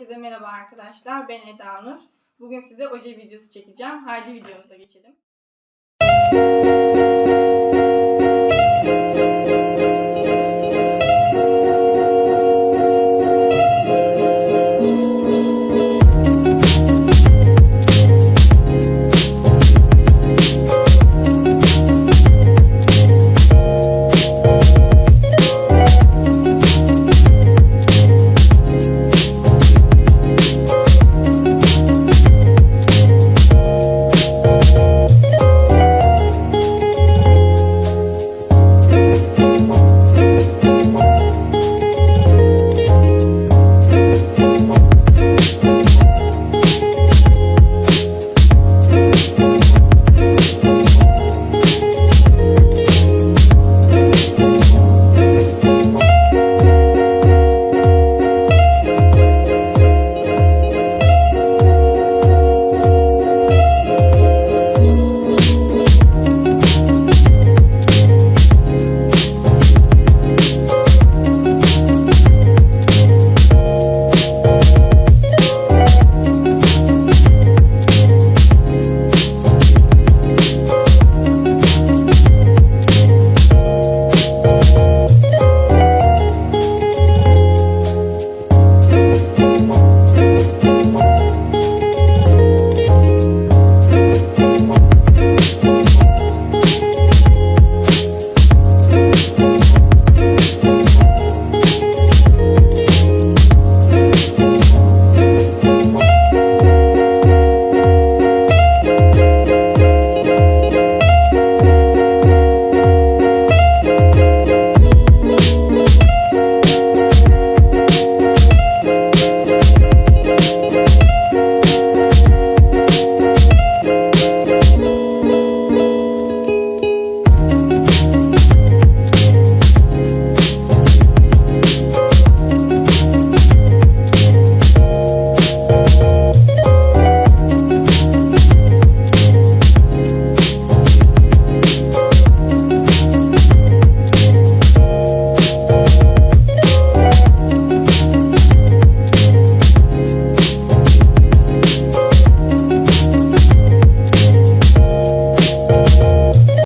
Herkese merhaba arkadaşlar. Ben Eda Nur. Bugün size oje videosu çekeceğim. Haydi videomuza geçelim.